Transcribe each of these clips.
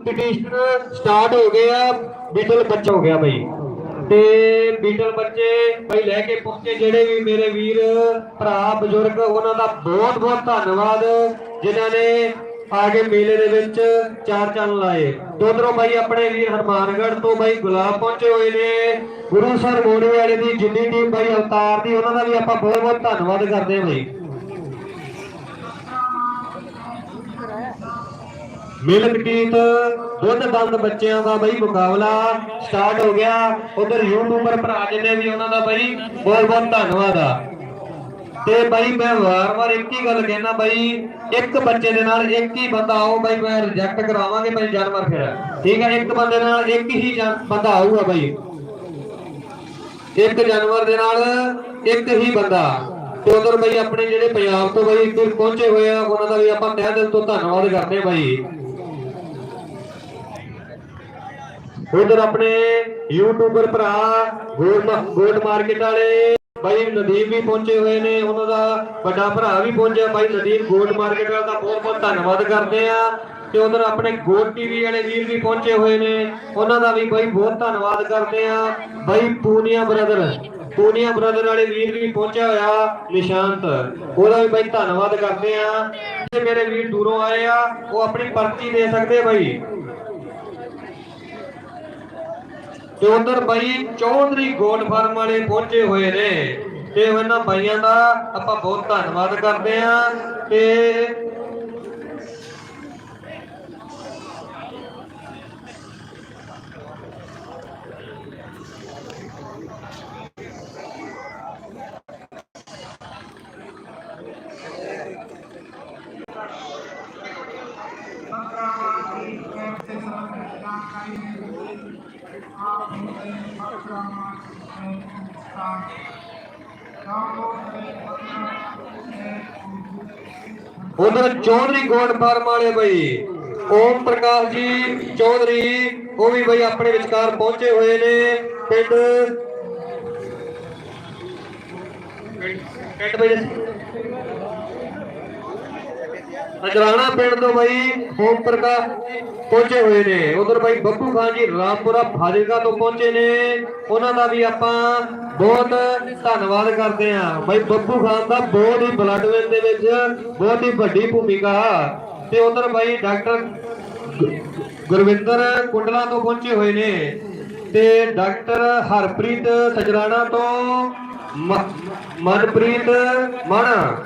Competition start ਹੋ ਗਿਆ ਬੀਟਲ ਬੱਚਾ ਹੋ ਗਿਆ ਬਈ। ਤੇ ਬੀਟਲ ਬੱਚੇ ਬਈ ਲੈ ਕੇ ਪਹੁੰਚੇ ਜਿਹੜੇ ਵੀ ਮੇਰੇ ਵੀਰ, ਭਰਾ, ਬਜ਼ੁਰਗ, ਉਹਨਾਂ ਦਾ ਬਹੁਤ ਬਹੁਤ ਧੰਨਵਾਦ, ਜਿਨ੍ਹਾਂ ਨੇ ਆ ਕੇ ਮੇਲੇ ਦੇ ਵਿੱਚ ਚਾਰ ਚੰਨ ਲਾਏ। ਦੋਦਰੋਂ ਬਾਈ ਆਪਣੇ ਵੀਰ ਹਰਮਾਨਗੜ ਤੋਂ ਬਾਈ ਗੁਲਾਬ ਪਹੁੰਚੇ ਹੋਏ ਨੇ। ਗੁਰੂ ਸਰ ਮੋੜੇ ਵਾਲੇ ਦੀ ਜਿੰਨੀ ਟੀਮ ਬਾਈ ਅਵਤਾਰ ਦੀ, ਉਹਨਾਂ ਦਾ ਵੀ ਆਪਾਂ ਬਹੁਤ ਬਹੁਤ ਧੰਨਵਾਦ ਕਰਦੇ ਹਾਂ ਬਾਈ। ਮਿਲਕ ਟੀਤ, ਦੁੱਧ ਦੰਦ ਬੱਚਿਆਂ ਦਾ ਬਈ ਮੁਕਾਬਲਾ ਸਟਾਰਟ ਹੋ ਗਿਆ। ਉਧਰ ਯੂਟਿਊਬਰ ਭਰਾ ਜਿੰਨੇ ਵੀ ਉਹਨਾਂ ਦਾ ਬਈ, ਬਹੁਤ ਬਹੁਤ ਧੰਨਵਾਦ ਆ। ਤੇ ਬਈ ਮੈਂ ਵਾਰ-ਵਾਰ ਇੱਕ ਹੀ ਗੱਲ ਕਹਿਣਾ ਬਈ, ਇੱਕ ਬੱਚੇ ਦੇ ਨਾਲ ਇੱਕ ਹੀ ਬੰਦਾ ਆਓ ਬਈ, ਮੈਂ ਰਿਜੈਕਟ ਕਰਾਵਾਂਗੇ ਬਈ ਜਾਨਵਰ ਫਿਰ। ਠੀਕ ਹੈ ਇੱਕ ਬੰਦੇ ਨਾਲ ਇੱਕ ਹੀ ਬੰਦਾ ਆਊਗਾ ਬਈ। ਇੱਕ ਜਾਨਵਰ ਦੇ ਨਾਲ ਇੱਕ ਹੀ ਬੰਦਾ। ਤੇ ਉਧਰ ਬਈ ਆਪਣੇ ਜਿਹੜੇ ਪੰਜਾਬ ਤੋਂ ਬਈ ਇੱਥੇ ਪਹੁੰਚੇ ਹੋਏ ਆ, ਉਹਨਾਂ ਦਾ ਵੀ ਆਪਾਂ ਤਹਿ ਦਿਲ ਤੋਂ ਧੰਨਵਾਦ ਕਰਦੇ ਹਾਂ ਬਈ। ਉਧਰ ਆਪਣੇ ਯੂਟਿਊਬਰ ਭਰਾ ਗੋਲਡ ਮਾਰਕੀਟ ਵਾਲੇ, ਬਾਈ ਨਦੀਪ ਵੀ ਪਹੁੰਚੇ ਹੋਏ ਨੇ, ਉਹਨਾਂ ਦਾ ਵੱਡਾ ਭਰਾ ਵੀ ਪਹੁੰਚਿਆ। ਬਾਈ ਨਦੀਪ ਗੋਲਡ ਮਾਰਕੀਟ ਵਾਲਾ ਦਾ ਬਹੁਤ ਬਹੁਤ ਧੰਨਵਾਦ ਕਰਦੇ ਆ ਤੇ ਉਧਰ ਆਪਣੇ ਗੋਲ ਟੀਵੀ ਵਾਲੇ ਵੀਰ ਵੀ ਪਹੁੰਚੇ ਹੋਏ ਨੇ, ਉਹਨਾਂ ਦਾ ਵੀ ਬਾਈ ਬਹੁਤ ਧੰਨਵਾਦ ਕਰਦੇ ਆ ਬਾਈ ਪੂਨੀਆ ਬ੍ਰਦਰ ਪੂਨੀਆ ਬ੍ਰਦਰ ਵਾਲੇ ਵੀਰ ਵੀ ਪਹੁੰਚਿਆ ਹੋਇਆ, ਨਿਸ਼ਾਂਤ। ਉਹਦਾ ਵੀ ਬਾਈ ਧੰਨਵਾਦ ਕਰਦੇ ਆ ਤੇ ਮੇਰੇ ਵੀਰ ਦੂਰੋਂ ਆਏ ਆ, ਉਹ ਆਪਣੀ ਪਰਚੀ ਦੇ ਸਕਦੇ ਬਾਈ? ਤੇ ਉਧਰ ਬਾਈ ਚੌਧਰੀ ਗੋਡ ਫਾਰਮ ਵਾਲੇ ਪਹੁੰਚੇ ਹੋਏ ਨੇ। ਤੇ ਉਹਨਾਂ ਬਾਈਆਂ ਦਾ ਆਪਾਂ ਬਹੁਤ ਧੰਨਵਾਦ ਕਰਦੇ ਆਂ ਤੇ ਉਧਰ ਚੌਧਰੀ ਗੋਡ ਫਾਰਮ ਵਾਲੇ ਬਈ, ਓਮ ਪ੍ਰਕਾਸ਼ ਜੀ, ਚੌਧਰੀ, ਉਹ ਵੀ ਬਈ ਆਪਣੇ ਵਿਚਕਾਰ ਪਹੁੰਚੇ ਹੋਏ ਨੇ, ਪਿੰਡ ਪਿੰਡ ਬਈ ਅਜਰਾਣਾ ਪਿੰਡ ਤੋਂ ਬਈ ਓਮ ਪ੍ਰਕਾਸ਼ ਪਹੁੰਚੇ ਹੋਏ ਨੇ। ਉਧਰ ਬਈ ਬੱਬੂ ਖਾਨ ਜੀ ਰਾਮਪੁਰਾ ਫਾਜ਼ਿਲਕਾ ਤੋਂ ਪਹੁੰਚੇ ਨੇ। ਉਹਨਾਂ ਦਾ ਵੀ ਆਪਾਂ ਬਹੁਤ ਧੰਨਵਾਦ ਕਰਦੇ ਹਾਂ। ਬਈ ਬੱਬੂ ਖਾਨ ਦਾ ਬਹੁਤ ਹੀ ਬਲੱਡ ਬਲੱਡਵੇਲ ਦੇ ਵਿੱਚ ਬਹੁਤ ਹੀ ਵੱਡੀ ਭੂਮਿਕਾ। ਤੇ ਉਧਰ ਬਈ ਡਾਕਟਰ ਗੁਰਵਿੰਦਰ ਕੁੰਡਲਾ ਤੋਂ ਪਹੁੰਚੇ ਹੋਏ ਨੇ। ਤੇ ਡਾਕਟਰ ਹਰਪ੍ਰੀਤ ਸਜਰਾਣਾ ਤੋਂ ਮਨਪ੍ਰੀਤ ਮਾਣਾ,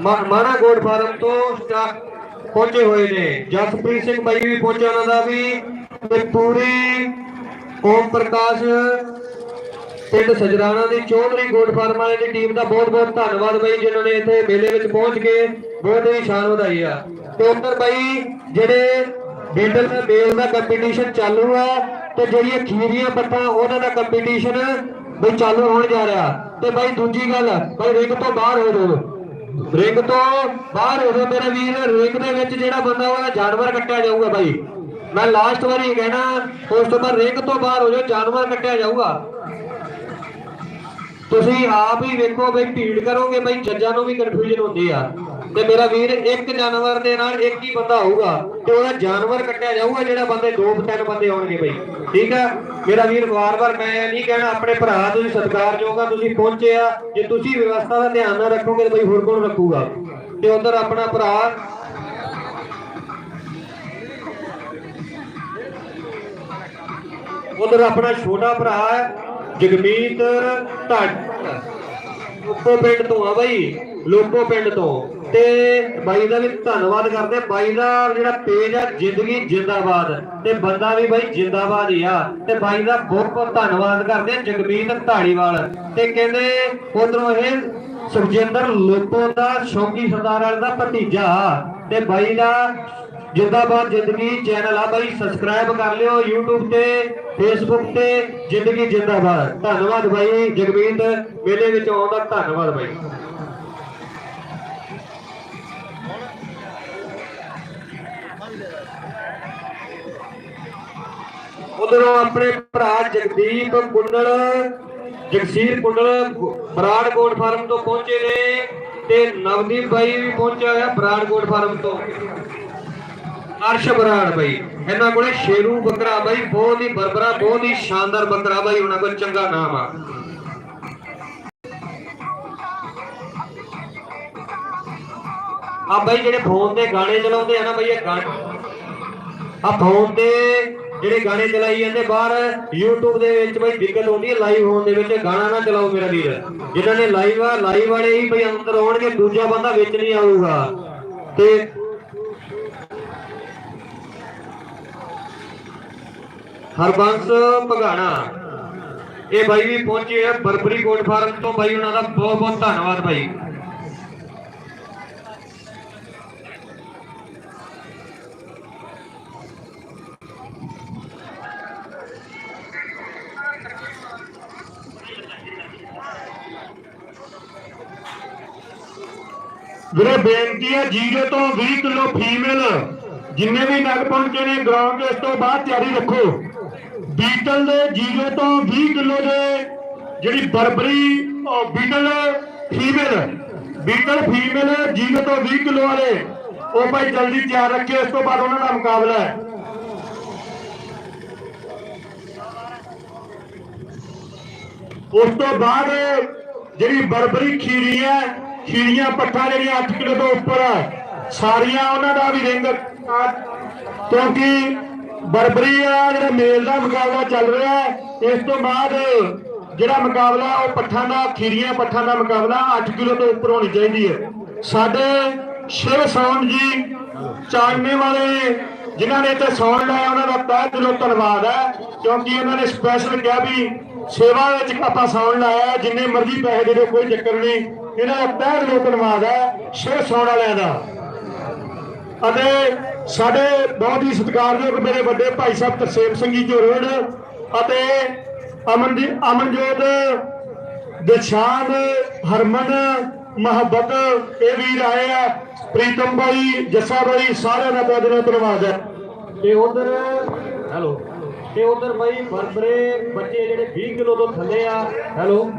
ਮਾ- ਮਾਣਾ ਗੋਡ ਫਾਰਮ ਤੋਂ ਸਟਾ- ਪਹੁੰਚੇ ਹੋਏ ਨੇ। ਜਸਪ੍ਰੀਤ ਸਿੰਘ ਬਾਈ ਵੀ ਪਹੁੰਚਿਆ ਉਹਨਾਂ ਦਾ ਵੀ। ਤੇ ਪੂਰੀ ਓਮ ਪ੍ਰਕਾਸ਼ ਪਿੰਡ ਸਜਰਾਣਾ ਦੀ ਚੌਧਰੀ ਗੋਡ ਫਾਰਮ ਵਾਲੇ ਦੀ ਟੀਮ ਦਾ ਬਹੁਤ ਬਹੁਤ ਧੰਨਵਾਦ ਬਾਈ, ਜਿਨ੍ਹਾਂ ਨੇ ਇੱਥੇ ਮੇਲੇ ਵਿੱਚ ਪਹੁੰਚ ਕੇ ਬਹੁਤ ਹੀ ਸ਼ਾਨ ਵਧਾਈ ਆ। ਤੇ ਉੱਧਰ ਬਾਈ, ਜਿਹੜੇ ਬੀਟਲ ਦਾ ਮੇਲ ਦਾ ਕੰਪੀਟੀਸ਼ਨ ਚਾਲੂ ਆ ਤੇ ਜਿਹੜੀਆਂ ਖੀਰੀਆਂ ਪੱਟਾਂ, ਉਹਨਾਂ ਦਾ ਕੰਪੀਟੀਸ਼ਨ ਬਈ ਚਾਲੂ ਹੋਣ ਜਾ ਰਿਹਾ। ਤੇ ਬਾਈ, ਦੂਜੀ ਗੱਲ, ਬਾਈ, ਰਿੰਗ ਤੋਂ ਬਾਹਰ ਹੋ ਜਾਓ। ਰਿੰਗ ਤੋਂ ਬਾਹਰ ਹੋ ਜਾਓ ਮੇਰੇ ਵੀਰ, ਰਿੰਗ ਦੇ ਵਿੱਚ ਜਿਹੜਾ ਬੰਦਾ ਉਹਦਾ ਜਾਨਵਰ ਕੱਟਿਆ ਜਾਊਗਾ ਬਾਈ। ਮੈਂ ਲਾਸਟ ਵਾਰੀ ਕਹਿਣਾ, ਉਸ ਤੋਂ ਬਾਅਦ ਰਿੰਗ ਤੋਂ ਬਾਹਰ ਹੋ ਜਾਓ, ਜਾਨਵਰ ਕੱਟਿਆ ਜਾਊਗਾ। ਤੁਸੀਂ ਆਪ ਹੀ ਵੇਖੋ ਬਈ ਭੀੜ ਕਰੋਗੇ ਬਈ ਜੱਜਾਂ ਨੂੰ ਵੀ ਕਨਫਿਊਜ਼ਨ ਹੁੰਦੀ ਆ। ਤੇ ਮੇਰਾ ਵੀਰ ਇੱਕ ਜਾਨਵਰ ਦੇ ਨਾਲ ਇੱਕ ਹੀ ਬੰਦਾ ਹੋਊਗਾ ਤੇ ਉਹਦਾ ਜਾਨਵਰ ਕੱਟਿਆ ਜਾਊਗਾ ਜਿਹੜਾ ਬੰਦੇ ਦੋ ਤਿੰਨ ਬੰਦੇ ਆਉਣਗੇ ਬਈ। ਠੀਕ ਆ? ਮੇਰਾ ਵੀਰ ਵਾਰ-ਵਾਰ ਮੈਂ ਨਹੀਂ ਕਹਿਣਾ ਆਪਣੇ ਭਰਾ ਤੁਸੀਂ ਸਤਿਕਾਰਯੋਗ ਆ ਤੁਸੀਂ ਪਹੁੰਚੇ ਆ। ਜੇ ਤੁਸੀਂ ਵਿਵਸਥਾ ਦਾ ਧਿਆਨ ਨਾ ਰੱਖੋਗੇ ਤੇ ਬਈ ਹੋਰ ਕੌਣ ਰੱਖੂਗਾ? ਤੇ ਉਧਰ ਆਪਣਾ ਭਰਾ। ਉਧਰ ਆਪਣਾ ਛੋਟਾ ਭਰਾ ਹੈ, ਜਗਮੀਤ ਢੱਟ ਲੋਕੋ ਪਿੰਡ ਤੋਂ ਆ ਬਾਈ, ਲੋਕੋ ਪਿੰਡ ਤੋਂ। ਤੇ ਬਾਈ ਦਾ ਵੀ ਧੰਨਵਾਦ ਕਰਦੇ ਬਾਈ ਦਾ ਜਿਹੜਾ ਪੇਜ ਆ, ਜ਼ਿੰਦਗੀ ਜਿੰਦਾਬਾਦ। ਤੇ ਬੰਦਾ ਵੀ ਬਾਈ ਜਿੰਦਾਬਾਦ ਹੀ ਆ। ਤੇ ਬਾਈ ਦਾ ਬਹੁਤ ਬਹੁਤ ਧੰਨਵਾਦ ਕਰਦੇ ਜਗਮੀਤ ਢਾੜੀਵਾਲ ਤੇ ਕਹਿੰਦੇ ਉਧਰੋਂ ਇਹ ਸੁਖਜਿੰਦਰ ਲੋਕੋ ਦਾ ਸ਼ੌਕੀ ਸਰਦਾਰ ਵਾਲੇ ਦਾ ਭਤੀਜਾ। ਤੇ ਬਾਈ ਦਾ ਜਿੰਦਾਬਾਦ ਜ਼ਿੰਦਗੀ ਚੈਨਲ ਆ ਬਾਈ ਸਬਸਕ੍ਰਾਈਬ ਕਰ ਲਿਓ YouTube ਤੇ, Facebook ਤੇ, ਜ਼ਿੰਦਗੀ ਜਿੰਦਾਬਾਦ। ਧੰਨਵਾਦ ਬਾਈ ਜਗਵੀਰ ਮੇਲੇ ਵਿੱਚ ਆਉਣ ਦਾ ਧੰਨਵਾਦ ਬਾਈ। ਉਧਰੋਂ ਆਪਣੇ ਭਰਾ ਜਗਦੀਪ ਕੁੰਡਲ, ਜਗਸੀਰ ਕੁੰਡਲ ਬਰਾੜਕੋਟ ਫਾਰਮ ਤੋਂ ਪਹੁੰਚੇ ਨੇ ਤੇ ਨਵਦੀਪ ਬਾਈ ਵੀ ਪਹੁੰਚਿਆ ਹੋਇਆ ਬਰਾੜਕੋਟ ਫਾਰਮ ਤੋਂ। ਅਰਸ਼ ਬਰਾੜ ਬਾਈ। ਇਹਨਾਂ ਕੋਲੇ ਸ਼ੇਰੂ ਬੱਕਰਾ ਬਾਈ, ਬਹੁਤ ਹੀ ਬਰਬਰਾ, ਬਹੁਤ ਹੀ ਸ਼ਾਨਦਾਰ ਬੱਕਰਾ ਬਾਈ, ਉਹਨਾਂ ਕੋਲ ਚੰਗਾ ਨਾਮ ਆ। ਆ ਬਾਈ ਜਿਹੜੇ ਫੋਨ ਤੇ ਗਾਣੇ ਚਲਾਉਂਦੇ ਆ ਨਾ ਬਾਈ, ਇਹ ਗਾਣੇ ਆ ਫੋਨ ਤੇ ਜਿਹੜੇ ਗਾਣੇ ਚਲਾਈ ਜਾਂਦੇ ਬਾਹਰ, YouTube ਦੇ ਵਿੱਚ ਬਈ ਦਿੱਕਤ ਆਉਂਦੀ ਹੈ ਲਾਈਵ ਹੋਣ ਦੇ ਵਿੱਚ, ਗਾਣਾ ਨਾ ਚਲਾਓ ਮੇਰਾ ਵੀਰ। ਜਿਨ੍ਹਾਂ ਨੇ ਲਾਈਵ ਆ ਲਾਈਵ ਵਾਲੇ ਹੀ ਬਈ ਅੰਦਰ ਆਉਣਗੇ, ਦੂਜਾ ਬੰਦਾ ਵਿੱਚ ਨਹੀਂ ਆਊਗਾ। ਤੇ ਹਰਬੰਸ ਭਗਾਣਾ। ਇਹ ਬਾਈ ਵੀ ਪਹੁੰਚੇ ਆ ਬਰਬਰੀ ਕੋਟ ਫਾਰਮ ਤੋਂ। ਬਾਈ, ਉਹਨਾਂ ਦਾ ਬਹੁਤ ਬਹੁਤ ਧੰਨਵਾਦ ਬਾਈ। ਵੀਰੇ, ਬੇਨਤੀ ਹੈ ਜੀਰੋ ਤੋਂ 20 ਕਿਲੋ ਫੀਮੇਲ, ਜਿੰਨੇ ਵੀ ਨਗ ਪਹੁੰਚੇ ਨੇ ਗਰਾਊਂਡ ਇਸ ਤੋਂ ਬਾਅਦ ਤਿਆਰੀ ਰੱਖੋ। ਬੀਟਲ ਦੇ ਜੀਰੋ ਤੋਂ 20 ਕਿਲੋ ਦੇ ਜਿਹੜੀ ਬਰਬਰੀ, ਉਹ Beetal female Beetal female zero ਤੋਂ 20 ਕਿਲੋ ਵਾਲੇ। ਉਹ ਭਾਈ ਜਲਦੀ ਤਿਆਰ ਰੱਖੇ ਇਸ ਤੋਂ ਬਾਅਦ ਉਹਨਾਂ ਦਾ ਮੁਕਾਬਲਾ ਹੈ। ਉਸ ਤੋਂ ਬਾਅਦ ਜਿਹੜੀ ਬਰਬਰੀ ਖੀਰੀ ਹੈ, ਖੀਰੀਆਂ ਪੱਠਾ ਜਿਹੜੀਆਂ 8 ਕਿਲੋ ਤੋਂ ਉੱਪਰ ਸਾਰੀਆਂ ਉਹਨਾਂ ਦਾ ਵੀ ਰਿੰਗ ਕਿਉਂਕਿ ਬਰਬਰੀ ਆ, ਜਿਹੜਾ ਮੇਲ ਦਾ ਮੁਕਾਬਲਾ ਚੱਲ ਰਿਹਾ ਹੈ, ਇਸ ਤੋਂ ਬਾਅਦ ਜਿਹੜਾ ਮੁਕਾਬਲਾ, ਉਹ ਪੱਠਾਂ ਦਾ, ਖੀਰੀਆਂ ਪੱਠਾਂ ਦਾ ਮੁਕਾਬਲਾ 8 ਕਿਲੋ ਤੋਂ ਉੱਪਰ ਹੋਣੀ ਚਾਹੀਦੀ ਹੈ। ਸਾਡੇ ਸ਼ਿਵ ਸੌਣ ਜੀ, ਚਾਨਣੇ ਵਾਲੇ, ਜਿਨ੍ਹਾਂ ਨੇ ਇੱਥੇ ਸੌਣ ਲਾਇਆ, ਉਹਨਾਂ ਦਾ ਤਹਿ ਦਿਲੋਂ ਧੰਨਵਾਦ ਹੈ, ਕਿਉਂਕਿ ਉਹਨਾਂ ਨੇ ਸਪੈਸ਼ਲ ਕਿਹਾ ਵੀ ਸੇਵਾ ਵਿੱਚ ਆਪਾਂ ਸੌਣ ਲਾਇਆ ਜਿੰਨੇ ਮਰਜ਼ੀ ਪੈਸੇ ਦੇ ਦਿਓ, ਕੋਈ ਚੱਕਰ ਨਹੀਂ। ਇਹਨਾਂ ਦਾ ਤਹਿ ਦਿਲੋਂ ਧੰਨਵਾਦ ਹੈ ਸ਼ਿਵ ਸੌਣ ਵਾਲਿਆਂ ਦਾ। ਅਤੇ ਸਾਡੇ ਬਹੁਤ ਹੀ ਸਤਿਕਾਰਯੋਗ ਮੇਰੇ ਵੱਡੇ ਭਾਈ ਸਾਹਿਬ ਤਰਸੇਮ ਸਿੰਘ ਜੀ ਜੋਰੜ ਅਤੇ ਅਮਨ ਅਮਨਜੋਤ ਦਿਸ਼ਾਨ ਹਰਮਨ ਮੁਹੱਬਤ ਇਹ ਵੀਰ ਆਏ ਆ ਪ੍ਰੀਤਮ ਭਾਈ ਜੱਸਾ ਭਾਈ ਸਾਰਿਆਂ ਦਾ ਬਹੁਤ ਬਹੁਤ ਧੰਨਵਾਦ ਹੈ। ਤੇ ਉਧਰ ਹੈਲੋ। ਤੇ ਉਧਰ ਬਾਈ ਬਰਬਰੇ ਬੱਚੇ ਜਿਹੜੇ 20 ਕਿਲੋ ਤੋਂ ਥੱਲੇ ਆ। ਹੈਲੋ।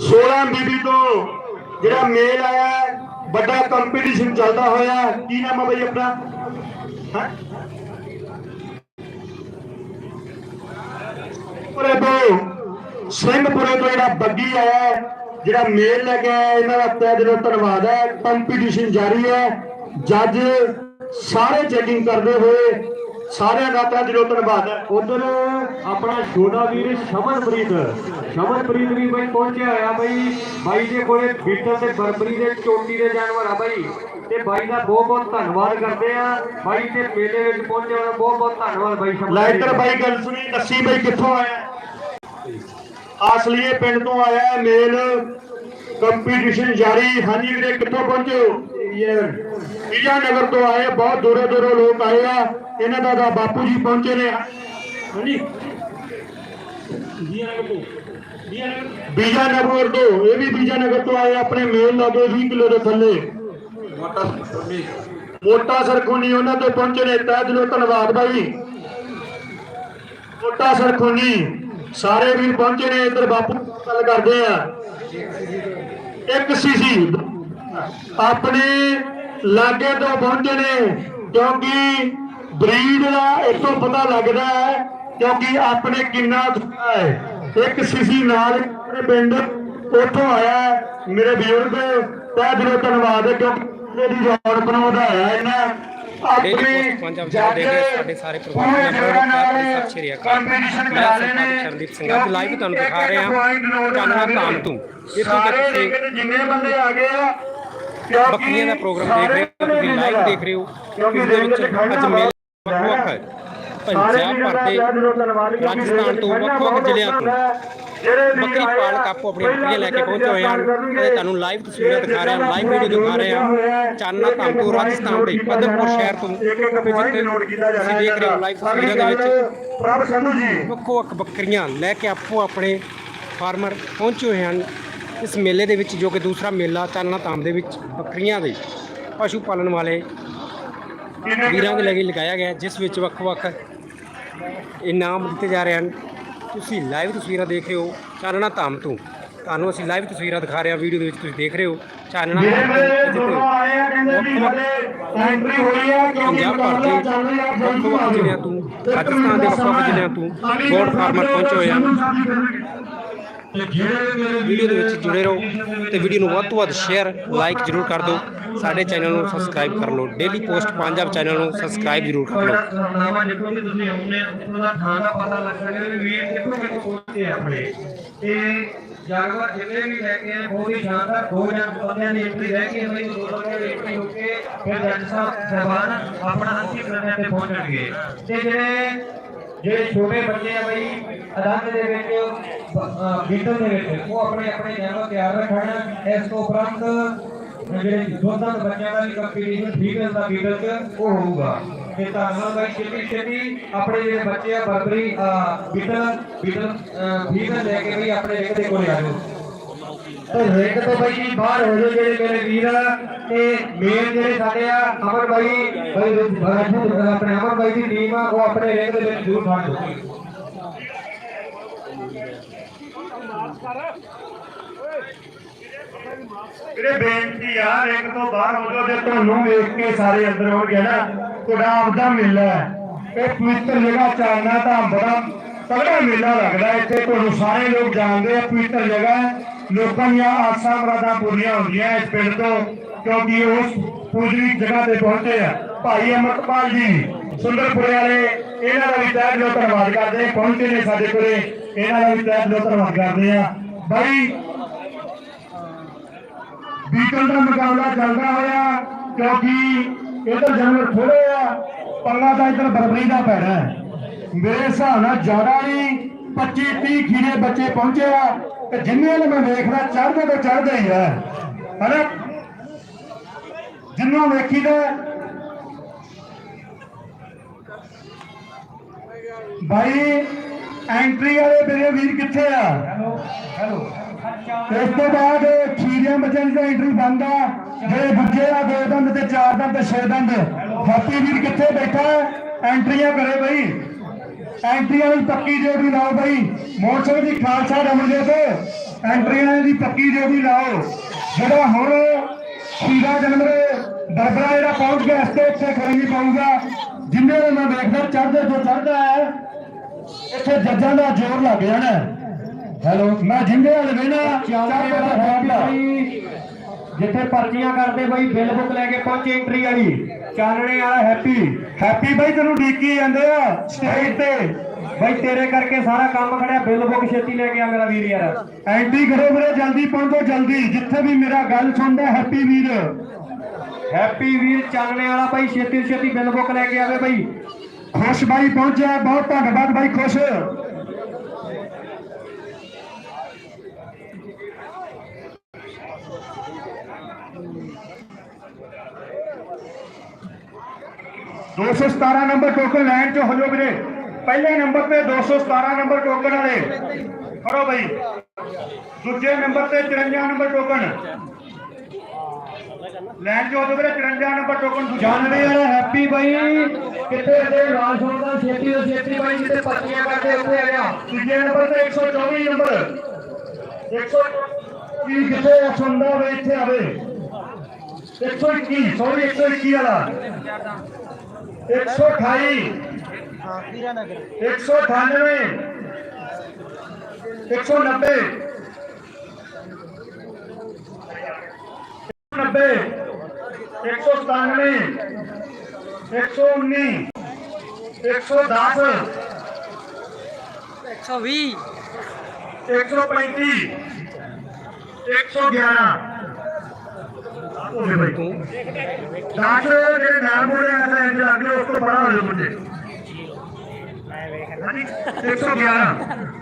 16 ਬੀਬੀ ਤੋਂ ਜਿਹੜਾ ਮੇਲ ਆਇਆ ਵੱਡਾ ਕੰਪੀਟੀਸ਼ਨ ਚੱਲਦਾ ਹੋਇਆ ਕੀ ਨਾਮ ਹੈ ਭਾਈ ਆਪਣਾ? ਪੁਰੇ ਤੋਂ ਸਿੰਘਪੁਰੇ ਤੋਂ ਜਿਹੜਾ ਬੱਗੀ ਆਇਆ ਜਿਹੜਾ ਮੇਲ ਲੈ ਕੇ ਆਇਆ, ਇਹਨਾਂ ਦਾ ਤਹਿ ਦਿਲੋਂ ਧੰਨਵਾਦ ਹੈ। ਕੰਪੀਟੀਸ਼ਨ ਜਾਰੀ ਹੈ। ਜੱਜ ਸਾਰੇ ਚੈਕਿੰਗ ਕਰਦੇ ਹੋਏ ਸਾਰਿਆਂ ਦਾ ਤਹਿ ਦਿਲੋਂ ਧੰਨਵਾਦ। ਹੈ ਉਧਰ ਆਪਣਾ ਛੋਟਾ ਵੀਰ ਸ਼ਮਨਪ੍ਰੀਤ। ਸ਼ਮਨਪ੍ਰੀਤ ਵੀ ਬਾਈ ਪਹੁੰਚਿਆ ਹੋਇਆ ਬਾਈ। ਬਾਈ ਦੇ ਕੋਲੇ ਬੀਟਲ ਤੇ ਬਰਬਰੀ ਦੇ ਚੋਟੀ ਦੇ ਜਾਨਵਰ ਆ ਬਾਈ। ਤੇ ਬਾਈ ਦਾ ਬਹੁਤ ਬਹੁਤ ਧੰਨਵਾਦ ਕਰਦੇ ਆ। ਬਾਈ ਤੇ ਮੇਲੇ ਵਿੱਚ ਪਹੁੰਚੇ ਹੋਇਆ ਬਹੁਤ ਬਹੁਤ ਧੰਨਵਾਦ ਬਾਈ ਸ਼ਮਨਪ੍ਰੀਤ। ਬਾਈ ਗੱਲ ਸੁਣੀ ਦੱਸੀ ਬਾਈ ਕਿੱਥੋਂ ਆਇਆ? ਅਸਲੀਏ ਪਿੰਡ ਤੋਂ ਆਇਆ ਹੈ ਮੇਲ। ਕੰਪੀਟੀਸ਼ਨ ਜਾਰੀ। ਹਾਂਜੀ ਵੀਰੇ ਕਿੱਥੋਂ ਪਹੁੰਚੇ ਹੋ? ਵਿਜਾ ਨਗਰ ਤੋਂ ਆਏ ਬਹੁਤ ਦੂਰੋਂ ਦੂਰੋਂ ਲੋਕ ਆਏ ਆ। ਇਹਨਾਂ ਦਾ ਤਾਂ ਬਾਪੂ ਜੀ ਪਹੁੰਚੇ ਨੇ। ਹਾਂਜੀ। ਬੀਜਾ ਨਗਰ ਤੋਂ। ਇਹ ਵੀ ਬੀਜਾ ਨਗਰ ਤੋਂ ਆਏ ਆਪਣੇ ਮੇਲ ਲਾਗੇ 20 ਕਿਲੋ ਦੇ ਥੱਲੇ। ਮੋਟਾ ਸਰਖੁਨੀ ਉਹਨਾਂ ਤੋਂ ਪਹੁੰਚੇ ਨੇ। ਤਹਿ ਦਿਲੋਂ ਧੰਨਵਾਦ ਬਾਈ। ਮੋਟਾ ਸਰਖੁਨੀ ਸਾਰੇ ਵੀਰ ਪਹੁੰਚੇ ਨੇ। ਇੱਧਰ ਬਾਪੂ ਗੱਲ ਕਰਦੇ ਆ। ਇੱਕ ਸੀਸੀ। ਆਪਣੇ ਲਾਗੇ ਤੋਂ ਪਹੁੰਚੇ ਨੇ। ਕਿਉਂਕਿ ਬਰੀਡ ਦਾ ਇਤੋਂ ਪਤਾ ਲੱਗਦਾ ਹੈ ਕਿਉਂਕਿ ਆਪਣੇ ਕਿੰਨਾ ਹੈ। ਇੱਕ ਸੀਸੀ ਨਾਲ ਆਪਣੇ ਪਿੰਡ ਉੱਥੋਂ ਆਇਆ ਹੈ। ਮੇਰੇ ਬਜ਼ੁਰਗ ਤਹਿ ਦਿਲੋਂ ਧੰਨਵਾਦ ਹੈ ਕਿਉਂਕਿ ਇਹਦੀ ਰੌਣਕ ਨੂੰ ਵਧਾਇਆ ਇਹਨਾਂ। ਦੇਖ ਰਹੇ ਸਾਡੇ ਸਾਰੇ ਪ੍ਰੋਗਰਾਮ ਦਾ ਸਤਿ ਸ਼੍ਰੀ ਅਕਾਲ ਮੈਂ ਸਰਦਾਰ ਸ਼ਰਨਦੀਪ ਸਿੰਘ ਅੱਜ ਲਾਈਵ ਤੁਹਾਨੂੰ ਦਿਖਾ ਰਹੇ ਹਾਂ। ਚਾਨਣਾ ਧਾਮ ਤੋਂ ਸਾਰੇ ਤੱਕ ਜਿੰਨੇ ਬੰਦੇ ਆ ਗਏ ਆ ਬੱਕਰੀਆਂ ਦਾ ਪ੍ਰੋਗਰਾਮ ਦੇਖ ਰਹੇ ਹੋ ਤੁਸੀਂ ਲਾਈਵ ਦੇਖ ਰਹੇ ਹੋ ਇਸ ਦੇ ਵਿੱਚ ਅੱਜ ਮੇਲੇ ਵੱਖ ਪੰਜਾਬ ਭਰ ਦੇ ਰਾਜਸਥਾਨ ਤੋਂ ਵੱਖ ਵੱਖ ਜ਼ਿਲ੍ਹਿਆਂ ਤੋਂ ਬੱਕਰੀ ਪਾਲਕ ਆਪੋ ਆਪਣੀ ਬੱਕਰੀਆਂ ਲੈ ਕੇ ਪਹੁੰਚੇ ਹੋਏ ਹਨ ਤੇ ਤੁਹਾਨੂੰ ਲਾਈਵ ਤਸਵੀਰਾਂ ਦਿਖਾ ਰਹੇ ਹਾਂ ਲਾਈਵ ਵੀਡੀਓ ਦਿਖਾ ਰਹੇ ਹਾਂ। ਚਾਨਣਾ ਧਾਮ ਤੋਂ ਰਾਜਸਥਾਨ ਦੇ ਪਦਮਪੁਰ ਸ਼ਹਿਰ ਤੋਂ ਜਿੱਥੇ ਤੁਸੀਂ ਦੇਖ ਰਹੇ ਹੋ ਲਾਈਵ ਤਸਵੀਰਾਂ ਦੇ ਵਿੱਚ ਪ੍ਰਭ ਸੰਧੂ ਜੀ। ਵੱਖੋ ਵੱਖ ਬੱਕਰੀਆਂ ਲੈ ਕੇ ਆਪੋ ਆਪਣੇ ਫਾਰਮਰ ਪਹੁੰਚੇ ਹੋਏ ਹਨ ਇਸ ਮੇਲੇ ਦੇ ਵਿੱਚ ਜੋ ਕਿ ਦੂਸਰਾ ਮੇਲਾ ਚਾਨਣਾ ਧਾਮ ਦੇ ਵਿੱਚ ਬੱਕਰੀਆਂ ਦੇ ਪਸ਼ੂ ਪਾਲਣ ਵਾਲੇ ਵੀਰਾਂ ਦੇ ਲਈ ਲਗਾਇਆ ਗਿਆ ਹੈ, ਜਿਸ ਵਿੱਚ ਵੱਖ ਵੱਖ ਇਨਾਮ ਦਿੱਤੇ ਜਾ ਰਹੇ ਹਨ। ਤੁਸੀਂ ਲਾਈਵ ਤਸਵੀਰਾਂ ਦੇਖ ਰਹੇ ਹੋ ਚਾਨਣਾ ਧਾਮ ਤੋਂ। ਤੁਹਾਨੂੰ ਅਸੀਂ ਲਾਈਵ ਤਸਵੀਰਾਂ ਦਿਖਾ ਰਹੇ ਹਾਂ ਵੀਡੀਓ ਦੇ ਵਿੱਚ ਤੁਸੀਂ ਦੇਖ ਰਹੇ ਹੋ ਚਾਨਣਾ ਐਂਟਰੀ ਹੋਈ ਕਿਉਂਕਿ ਪੰਜਾਬ ਰਿਹਾ ਦੇ ਵੱਖ ਵੱਖ ਜ਼ਿਲ੍ਹਿਆਂ ਤੋਂ ਰਾਜਸਥਾਨ ਦੇ ਵੱਖ ਵੱਖ ਜ਼ਿਲ੍ਹਿਆਂ ਤੋਂ ਗੋਡ ਫਾਰਮਰ ਪਹੁੰਚੇ ਹੋਏ ਹਨ ਵੀਡੀਓ ਦੇ ਵਿੱਚ ਜੁੜੇ ਰਹੋ ਤੇ ਵੀਡੀਓ ਨੂੰ ਵੱਧ ਤੋਂ ਵੱਧ ਸ਼ੇਅਰ ਲਾਈਕ ਜ਼ਰੂਰ ਕਰ ਦਿਓ। ਸਾਡੇ ਚੈਨਲ ਨੂੰ ਸਬਸਕ੍ਰਾਈਬ ਕਰ ਲਓ। ਡੇਲੀ ਪੋਸਟ ਪੰਜਾਬ ਚੈਨਲ ਨੂੰ ਸਬਸਕ੍ਰਾਈਬ ਜ਼ਰੂਰ ਕਰ ਲਓ। ਨਾਮਾ ਜਿੱਥੋਂ ਵੀ ਤੁਸੀਂ ਆਉਂਦੇ ਆ ਉੱਥੋਂ ਦਾ ਥਾਂ ਦਾ ਪਤਾ ਲੱਗ ਸਕਦਾ ਵੀ ਵੀਰ ਕਿੱਥੋਂ ਕਿੱਥੋਂ ਪਹੁੰਚੇ ਆ ਆਪਣੇ ਤੇ ਜਾਨਵਰ ਜਿੰਨੇ ਵੀ ਲੈ ਕੇ ਆਏ ਬਹੁਤ ਹੀ ਸ਼ਾਨਦਾਰ ਦੋ ਜਾਂ ਬੰਦਿਆਂ ਦੀ ਐਂਟਰੀ ਰਹਿ ਗਈ ਹੈ ਬਈ ਦੋ ਬੰਦਿਆਂ ਦੀ ਐਂਟਰੀ ਹੋ ਕੇ ਫਿਰ ਜੱਜ ਸਾਹਿਬ ਸਹਿਬਾਨ ਆਪਣਾ ਅੰਤਿਮ ਨਿਰਣੈ ਤੇ ਪਹੁੰਚਣਗੇ ਤੇ ਜਿਹੜੇ ਜਿਹੜੇ ਛੋਟੇ ਬੱਚੇ ਆ ਬਈ ਅਦਾਲਤ ਦੇ ਵਿੱਚ ਬੀਟਲ ਦੇ ਵਿੱਚ, ਉਹ ਆਪਣੇ ਆਪਣੇ ਜਾਨਵਰ ਤਿਆਰ ਰੱਖਣ। ਇਸ ਤੋਂ ਉਪਰੰਤ ਜਿਹੜੇ ਦੋਨਾਂ ਦੇ ਬੱਚਿਆਂ ਦਾ ਵੀ ਕੰਪੀਟੀਸ਼ਨ ਠੀਕ ਹੈ ਦਾ ਬੀਟਲ ਚ ਉਹ ਹੋਊਗਾ। ਤੇ ਧੰਨਵਾਦ ਬਾਈ, ਛੇਤੀ ਛੇਤੀ ਆਪਣੇ ਜਿਹੜੇ ਬੱਚੇ ਆ, ਬਰਬਰੀ ਬੀਟਲ ਬੀਟਲ ਬੀਟਲ ਲੈ ਕੇ ਵੀ ਆਪਣੇ ਇੱਕ ਦੇ ਕੋਲੇ ਆ ਜਾਓ। ਤੇ ਰੇਕ ਤੋਂ ਬਾਈ ਜੀ ਬਾਹਰ ਹੋ ਜਾਓ ਜਿਹੜੇ ਮੇਰੇ ਵੀਰ ਤੇ ਮੇਨ ਜਿਹੜੇ ਸਾਡੇ ਆ ਅਮਰ ਬਾਈ ਬਾਈ ਰਾਜੂ ਆਪਣੇ ਅਮਰ ਬਾਈ ਦੀ ਟੀਮ ਆ, ਉਹ ਆਪਣੇ ਰੇਕ ਦੇ ਵਿੱਚ ਜ਼ਰੂਰ ਫੜ ਲਓ। ਵੀਰੇ ਬੇਨਤੀ ਆ ਇੱਕ ਤੋਂ ਬਾਹਰ ਹੋ ਜਾਓ ਤੇ ਤੁਹਾਨੂੰ ਵੇਖ ਕੇ ਸਾਰੇ ਅੰਦਰ ਹੋਣਗੇ ਨਾ, ਤੁਹਾਡਾ ਆਪਦਾ ਮੇਲਾ ਹੈ। ਇਹ ਪਵਿੱਤਰ ਜਗ੍ਹਾ ਚਾਲਨਾ ਤਾਂ ਬੜਾ ਤਗੜਾ ਮੇਲਾ ਲੱਗਦਾ ਇੱਥੇ ਤੁਹਾਨੂੰ ਸਾਰੇ ਲੋਕ ਜਾਣਦੇ ਆ, ਪਵਿੱਤਰ ਜਗ੍ਹਾ ਹੈ। ਲੋਕਾਂ ਦੀਆਂ ਆਸਾਂ ਮੁਰਾਦਾਂ ਪੂਰੀਆਂ ਹੁੰਦੀਆਂ ਇਸ ਪਿੰਡ ਤੋਂ, ਕਿਉਂਕਿ ਉਸ ਪੂਜਨੀ ਜਗ੍ਹਾ ਤੇ ਪਹੁੰਚੇ ਆ। ਭਾਈ ਅਮਰਪਾਲ ਜੀ, ਸੁੰਦਰਪੁਰੇ ਵਾਲੇ, ਇਹਨਾਂ ਦਾ ਵੀ ਤਹਿ ਦਿਲੋਂ ਧੰਨਵਾਦ ਕਰਦੇ ਪਹੁੰਚੇ ਨੇ ਸਾਡੇ ਕੋਲੇ, ਇਹਨਾਂ ਦਾ ਵੀ ਤਹਿ ਦਿਲੋਂ ਧੰਨਵਾਦ ਕਰਦੇ ਆ ਬਾਈ ਬੀਟਲ ਦਾ ਮੁਕਾਬਲਾ ਚੱਲਦਾ ਹੋਇਆ, ਕਿਉਂਕਿ ਇਧਰ ਜਾਨਵਰ ਥੋੜੇ ਆ ਪੱਲਾ ਤਾਂ ਇਧਰ ਬਰਬਰੀ ਦਾ ਪੈਣਾ ਹੈ। ਮੇਰੇ ਹਿਸਾਬ ਨਾਲ ਜ਼ਿਆਦਾ ਨਹੀਂ 25 30 ਖੀਰੇ ਬੱਚੇ ਪਹੁੰਚੇ ਆ। ਤੇ ਜਿੰਨੇ ਨੂੰ ਮੈਂ ਵੇਖਦਾ ਚੜ੍ਹਦੇ ਤੋਂ ਚੜ੍ਹਦੇ ਹੀ ਆ। ਹਨਾ ਜਿੰਨੂੰ ਵੇਖੀਦਾ ਭਾਈ ਐਂਟਰੀ ਵਾਲੇ ਮੇਰੇ ਵੀਰ ਕਿੱਥੇ ਆ? ਹੈਲੋ ਇਸ ਤੋਂ ਬਾਅਦ ਖੀਰਿਆਂ ਬੱਚਿਆਂ ਦੀ ਐਂਟਰੀ ਬੰਦ ਆ। ਜਿਹੜੇ ਬੱਚੇ ਆ ਦੋ ਦੰਦ ਤੇ ਚਾਰ ਦੰਦ ਤੇ ਛੇ ਦੰਦ। ਹੈਪੀ ਵੀਰ ਕਿੱਥੇ ਬੈਠਾ? ਐਂਟਰੀਆਂ ਕਰੇ ਬਈ। ਐਂਟਰੀਆਂ ਦੀ ਪੱਕੀ ਡਿਊਟੀ ਲਾਓ ਬਈ। ਮੋਟਰ ਦੀ ਖਾਲਸਾ ਰਮਲੇ ਤੇ ਐਂਟਰੀਆਂ ਦੀ ਪੱਕੀ ਡਿਊਟੀ ਲਾਓ। ਜਿਹੜਾ ਹੁਣ ਖੀਰਾ ਜਨਮਰੇ ਦਰਬਰਾ ਜਿਹੜਾ ਪਹੁੰਚ ਗਿਆ ਇਸ ਤੇ ਇੱਥੇ ਖੜੀ ਪਾਊਗਾ। ਜਿੰਨੇ ਨੂੰ ਮੈਂ ਵੇਖਦਾ ਚੜ੍ਹਦੇ ਤੋਂ ਚੜ੍ਹਦਾ ਹੈ ਇੱਥੇ ਜੱਜਾਂ ਦਾ ਜ਼ੋਰ ਲੱਗ ਜਾਣਾ। ਹੈਲੋ ਮੈਂ ਜਿੰਦੇ ਵਾਲੇ ਵੇਣਾ ਵਾਲਾ ਹੈਪੀ ਬਾਈ। ਜਿੱਥੇ ਪਰਚੀਆਂ ਕਰਦੇ ਬਾਈ ਬਿੱਲ ਬੁੱਕ ਲੈ ਕੇ ਪਹੁੰਚੇ ਐਂਟਰੀ ਵਾਲੀ। ਚਾਨਣੇ ਵਾਲਾ ਹੈਪੀ ਹੈਪੀ ਬਾਈ ਤੈਨੂੰ ਡੀਕੀ ਜਾਂਦੇ ਆ ਸਟੇਜ ਤੇ। ਬਾਈ ਤੇਰੇ ਕਰਕੇ ਸਾਰਾ ਕੰਮ ਖੜਿਆ ਬਿੱਲ ਬੁੱਕ ਛੇਤੀ ਲੈ ਕੇ ਆ ਮੇਰਾ ਵੀਰ ਯਾਰ। ਐਂਟਰੀ ਕਰੋ ਵੀਰੇ ਜਲਦੀ ਪਹੁੰਚੋ, ਜਲਦੀ। ਜਿੱਥੇ ਵੀ ਮੇਰਾ ਗੱਲ ਸੁਣਦਾ ਹੈਪੀ ਵੀਰ। ਹੈਪੀ ਵੀਰ ਚਾਨਣੇ ਵਾਲਾ ਬਾਈ, ਛੇਤੀ ਛੇਤੀ ਬਿੱਲ ਬੁੱਕ ਲੈ ਕੇ ਆਵੇ ਬਾਈ। ਖੁਸ਼ ਬਾਈ, ਪਹੁੰਚਿਆ, ਬਹੁਤ ਧੰਨਵਾਦ ਬਾਈ, ਖੁਸ਼। ਦੋ ਸੌ ਸਤਾਰਾਂ ਨੰਬਰ ਟੋਕਨ ਲਾਈਨ 'ਚ ਹੋ ਜਾਓ ਵੀਰੇ। ਪਹਿਲੇ ਨੰਬਰ ਤੇ 217 ਨੰਬਰ ਟੋਕਨ ਵਾਲੇ। ਖੜੋ ਬਈ। ਦੂਜੇ ਨੰਬਰ ਤੇ 53 ਨੰਬਰ ਟੋਕਨ। ਲਾਈਨ 'ਚ ਹੋ ਵੀਰੇ 53 ਨੰਬਰ ਟੋਕਨ ਦੂਜਾ। ਚਾਨਣੇ ਵਾਲਾ ਹੈਪੀ ਬਾਈ। ਕਿੱਥੇ ਤੇ ਲਾਲ ਸੁਣਦਾ ਛੇਤੀ ਤੋਂ ਛੇਤੀ ਬਾਈ ਜਿੱਥੇ ਪਰਚੀਆਂ ਕਰਦੇ ਉੱਥੇ ਆ ਗਿਆ। ਤੀਜੇ ਨੰਬਰ ਤੇ 124 ਨੰਬਰ। 124 ਕਿੱਥੇ ਆ ਸੁਣਦਾ ਵੇ ਇੱਥੇ ਆਵੇ। 121 ਸੌਰੀ 121 ਵਾਲਾ। 128 198 190 90 197 119 110 120 135 111 ਹੋ ਗਏ ਬਈ ਦਸ ਜਿਹੜੇ ਨਾਮ ਬੋਲੇ ਆ ਤਾਂ ਇੰਜ ਲੱਗ ਉਸ ਤੋਂ ਬੜਾ ਹੋ ਜਾਊ ਮੁੰਡੇ। ਹਾਂਜੀ 111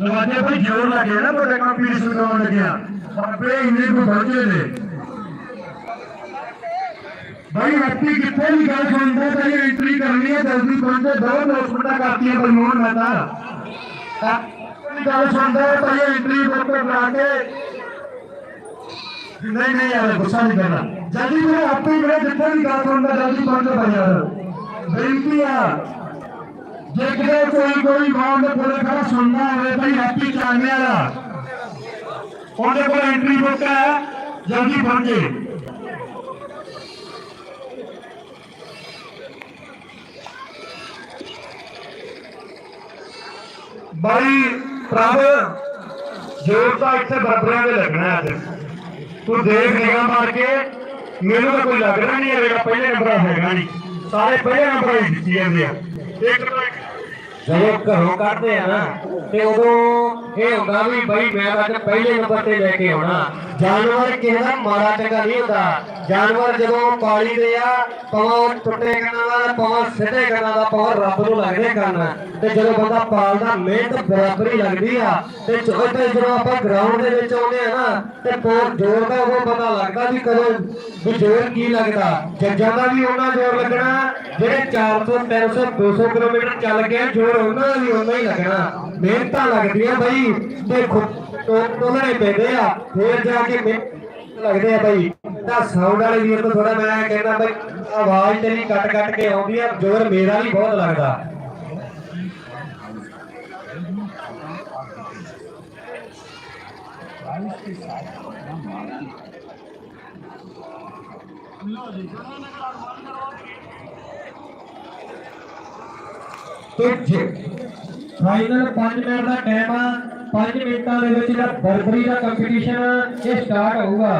ਨਵਾਜੇ ਕੋਈ ਜੋਰ ਲੱਗਿਆ ਨਾ, ਤੁਹਾਡੇ ਕੰਪੀਟੀਸ਼ਨ ਕਰਾਉਣ ਲੱਗਿਆ। ਬਾਬੇ ਇੰਨੇ ਕੋ ਪਹੁੰਚੇ ਨੇ। ਭਾਈ ਹੈਪੀ ਕਿੱਥੇ ਵੀ ਗੱਲ ਸੁਣਦਾ ਤਾਂ ਇਹ ਐਂਟਰੀ ਕਰਨੀ ਹੈ ਜਲਦੀ ਪਹੁੰਚੇ ਦੋ ਨੋਟਮੈਂਟਾਂ ਕਰਤੀਆਂ ਬਲਮੋਹਨ ਮਹਿਤਾ ਹੈਪੀ ਗੱਲ ਸੁਣਦਾ ਹੈ ਤਾਂ ਇਹ ਐਂਟਰੀ ਬੁੱਕ ਕਰਾ ਕੇ ਨਹੀਂ ਨਹੀਂ ਯਾਰ ਗੁੱਸਾ ਨਹੀਂ ਕਰਨਾ ਜਲਦੀ ਮੇਰੇ ਆਪੇ ਹੀ ਮੇਰੇ ਜਿੱਥੇ ਵੀ ਗੱਲ ਸੁਣਦਾ ਜਲਦੀ ਪਹੁੰਚ ਜਾ ਯਾਰ ਬੇਨਤੀ ਆ ਜੇ ਕਿਤੇ ਕੋਈ ਕੋਈ ਗਾਉਂ ਦੇ ਕੋਲੇ ਖੜਾ ਸੁਣਦਾ ਹੋਵੇ ਭਾਈ ਹੈਪੀ ਚਾਨਣੇ ਵਾਲਾ ਉਹਦੇ ਕੋਲ ਐਂਟਰੀ ਬੁੱਕ ਹੈ ਜਲਦੀ ਪਹੁੰਚੇ ਬਾਈ, ਪ੍ਰਭ ਜੋਰ ਤਾਂ ਇੱਥੇ ਬਰਬਰਿਆਂ ਦੇ ਲੱਗਣਾ ਅੱਜ। ਤੂੰ ਦੇਖ ਨਿਗਾਹ ਮਾਰ ਕੇ, ਮੈਨੂੰ ਤਾਂ ਕੋਈ ਲੱਗਦਾ ਨਹੀਂ ਹੈਗਾ ਪਹਿਲੇ ਨੰਬਰ ਹੈਗਾ ਨਹੀਂ। ਸਾਰੇ ਪਹਿਲੇ ਨੰਬਰ ਹੀ ਦਿੱਤੀ ਜਾਂਦੇ ਆ। ਇੱਕ ਤੋਂ ਇੱਕ ਜਦੋਂ ਘਰੋਂ ਕੱਢਦੇ ਆ ਨਾ ਤੇ ਉਦੋਂ ਇਹ ਹੁੰਦਾ ਵੀ ਬਈ ਮੈਂ ਅੱਜ ਪਹਿਲੇ ਨੰਬਰ ਤੇ ਲੈ ਕੇ ਆਉਣਾ। ਜਾਨਵਰ ਕਿਸੇ ਦਾ ਮਾੜਾ ਚੰਗਾ ਨਹੀਂ ਹੁੰਦਾ। ਜਾਨਵਰ ਜਦੋਂ ਪਾਲੀ ਦੇ ਆ ਪਵਾਂ ਟੁੱਟੇ ਕੰਨਾਂ ਦਾ ਪਵਾਂ ਸਿੱਧੇ ਕੰਨਾਂ ਦਾ ਪਵਾਂ ਰੱਬ ਨੂੰ ਲੱਗਦੇ ਕੰਨ। ਤੇ ਜਦੋਂ ਬੰਦਾ ਪਾਲਦਾ ਮਿਹਨਤ ਬਰਾਬਰੀ ਲੱਗਦੀ ਆ। ਤੇ ਜਦੋਂ ਆਪਾਂ ਗਰਾਊਂਡ ਦੇ ਵਿੱਚ ਆਉਂਦੇ ਆ ਨਾ ਤੇ ਪੌਰ ਜ਼ੋਰ ਦਾ ਉਹ ਪਤਾ ਲੱਗਦਾ ਵੀ ਕਦੋਂ ਵੀ ਜ਼ੋਰ ਕੀ ਲੱਗਦਾ। ਜੱਜਾਂ ਦਾ ਵੀ ਉਹਨਾਂ ਜ਼ੋਰ ਲੱਗਣਾ ਜਿਹੜੇ 400 300 200 ਕਿਲੋਮੀਟਰ ਚੱਲ ਗਏ ਜ਼ੋਰ ਉਹਨਾਂ ਦਾ ਉਹਨਾਂ ਹੀ ਲੱਗਣਾ। ਮਿਹਨਤਾਂ ਲੱਗਦੀਆਂ ਬਈ। ਤੇ ਟੋਲਣੇ ਪੈਂਦੇ ਆ। ਫੇਰ ਜਾ ਕੇ ਲੱਗਦੇ ਆ ਬਈ। ਤਾਂ ਸਾਊਂਡ ਵਾਲੇ ਵੀਰ ਤੋਂ ਥੋੜਾ ਮੈਂ ਕਹਿੰਦਾ ਬਈ, ਆਵਾਜ਼ ਤੇਰੀ ਕੱਟ ਕੱਟ ਕੇ ਆਉਂਦੀ ਆ। ਜ਼ੋਰ ਮੇਰਾ ਵੀ ਬਹੁਤ ਲੱਗਦਾ। ਤੇ ਫਾਈਨਲ 5 ਮਿੰਟ ਦਾ ਟਾਈਮ ਆ। 5 ਮਿੰਟਾਂ ਦੇ ਵਿੱਚ ਜਿਹੜਾ ਬਰਬਰੀ ਦਾ ਕੰਪੀਟੀਸ਼ਨ ਇਹ ਸਟਾਰਟ ਹੋਊਗਾ।